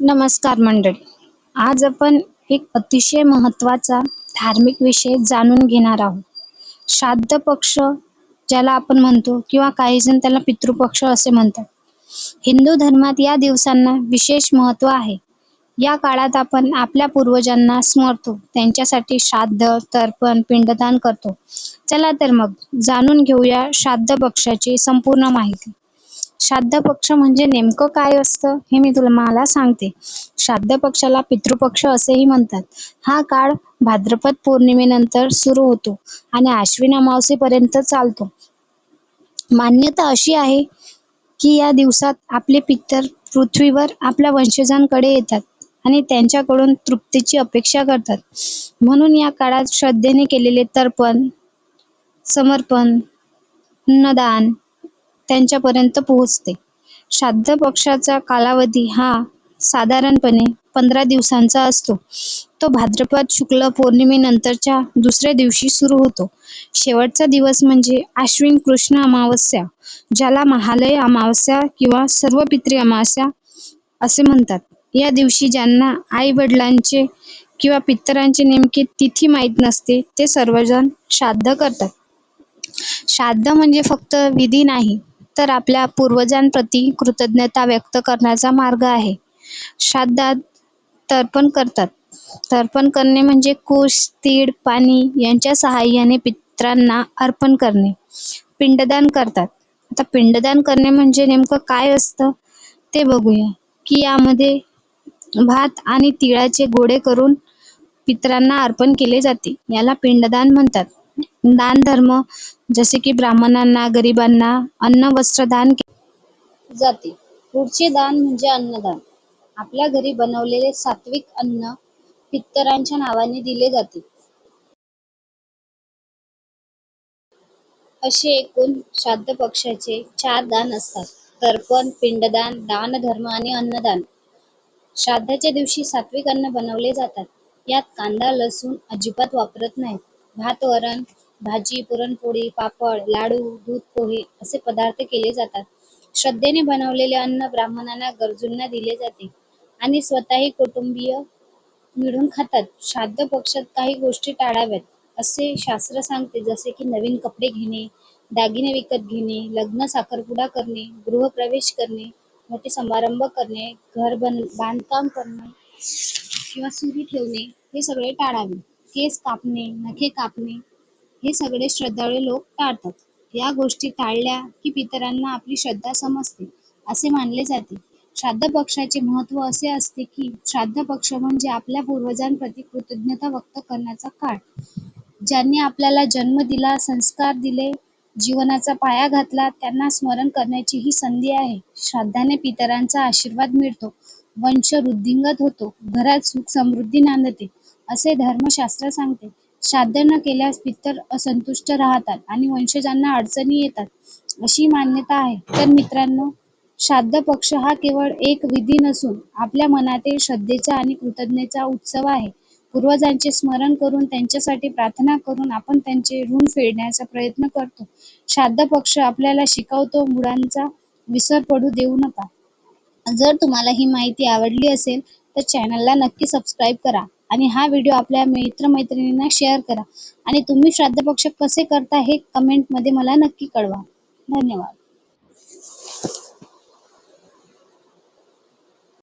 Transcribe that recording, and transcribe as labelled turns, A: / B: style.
A: नमस्कार मंडळी. आज आपण एक अतिशय महत्त्वाचा धार्मिक विषय जाणून घेणार आहोत. श्राद्ध पक्ष ज्याला आपण म्हणतो किंवा काही जण त्याला पितृपक्ष असे म्हणतात. हिंदू धर्मात या दिवसांना विशेष महत्त्व आहे. या काळात आपण आपल्या पूर्वजांना स्मरतो त्यांच्यासाठी श्राद्ध तर्पण पिंडदान करतो. चला तर मग जाणून घेऊया श्राद्ध पक्षाची संपूर्ण माहिती. श्राद्ध पक्ष म्हणजे नेमकं काय असतं हे मी तुला मला सांगते. श्राद्ध पक्षाला पितृपक्ष असेही म्हणतात. हा काळ भाद्रपद पौर्णिमेनंतर सुरू होतो आणि आश्विन अमावस्येपर्यंत चालतो. मान्यता अशी आहे की या दिवसात आपले पितर पृथ्वीवर आपल्या वंशजांकडे येतात आणि त्यांच्याकडून तृप्तीची अपेक्षा करतात. म्हणून या काळात श्रद्धेने केलेले तर्पण समर्पण अन्नदान त्यांच्यापर्यंत पोहोचते. श्राद्ध पक्षाचा कालावधी हा साधारणपणे पंधरा दिवसांचा असतो. तो भाद्रपद शुक्ल पौर्णिमेनंतरच्या दुसऱ्या दिवशी सुरू होतो. शेवटचा दिवस म्हणजे आश्विन कृष्ण अमावस्या ज्याला महालय अमावस्या किंवा सर्व पित्री अमावस्या असे म्हणतात. या दिवशी ज्यांना आई वडिलांचे किंवा पितरांचे नेमकी तिथी माहीत नसते ते सर्वजण श्राद्ध करतात. श्राद्ध म्हणजे फक्त विधी नाही तर आपल्या पूर्वजांप्रती कृतज्ञता व्यक्त करण्याचा मार्ग आहे. श्राद्धात तर्पण करतात. तर्पण करणे म्हणजे कुश तीळ पाणी यांच्या सहाय्याने पित्रांना अर्पण करणे. पिंडदान करतात. आता पिंडदान करणे म्हणजे नेमकं काय असतं ते बघूया. की यामध्ये भात आणि तिळाचे गोडे करून पित्रांना अर्पण केले जाते. याला पिंडदान म्हणतात. दान धर्म जसे की ब्राह्मणांना गरिबांना अन्न वस्त्र दान जाते. पुढचे दान म्हणजे अन्नदान. आपल्या घरी बनवलेले सात्विक अन्न पितरांच्या नावाने दिले जाते. असे एकूण श्राद्ध पक्षाचे चार दान असतात. तर्पण पिंडदान दानधर्म आणि अन्नदान. श्राद्धाच्या दिवशी सात्विक अन्न बनवले जातात. यात कांदा लसूण अजिबात वापरत नाहीत. भात वरण भाजी पुरणपोळी पापड लाडू दूध पोहे असे पदार्थ केले जातात. श्रद्धेने बनवलेले अन्न ब्राह्मणांना गरजूंना दिले जाते आणि स्वतःही कुटुंबीय मिळून खातात. श्राद्ध पक्षात काही गोष्टी टाळाव्यात असे शास्त्र सांगते. जसे की नवीन कपडे घेणे दागिने विकत घेणे लग्न साखरपुडा करणे गृहप्रवेश करणे मोठे समारंभ करणे घर बन बांधकाम करणे किंवा सुरी ठेवणे हे सगळे टाळावे. केस कापणे नखे कापणे हे सगळे श्रद्धाळू लोक टाळतात. या गोष्टी टाळल्या की पितरांना आपली श्रद्धा समजते असे मानले जाते. श्राद्ध पक्षाचे महत्त्व असे असते की श्राद्ध पक्ष म्हणजे आपल्या पूर्वजांप्रती कृतज्ञता व्यक्त करण्याचा काळ. ज्यांनी आपल्याला जन्म दिला संस्कार दिले जीवनाचा पाया घातला त्यांना स्मरण करण्याची ही संधी आहे. श्राद्धाने पितरांचा आशीर्वाद मिळतो वंश वृद्धिंगत होतो घरात सुख समृद्धी नांदते असे धर्मशास्त्र सांगते. श्राद्ध न केल्यास पितर असंतुष्ट राहतात आणि वंशजांना अडचणी येतात अशी मान्यता आहे. तर मित्रांनो श्राद्ध पक्ष हा केवळ एक विधी नसून आपल्या मनातील श्रद्धेचा आणि कृतज्ञतेचा उत्सव आहे. पूर्वजांचे स्मरण करून त्यांच्यासाठी प्रार्थना करून आपण त्यांचे ऋण फेडण्याचा प्रयत्न करतो. श्राद्ध पक्ष आपल्याला शिकवतो मुळांचा विसर पडू देऊ नका. जर तुम्हाला ही माहिती आवडली असेल तर चॅनलला नक्की सबस्क्राईब करा. आणि हा व्हिडिओ आपल्या मित्रमैत्रिणींना शेअर करा. आणि तुम्ही श्राद्ध पक्ष कसे करता हे कमेंटमध्ये मला नक्की कळवा. धन्यवाद.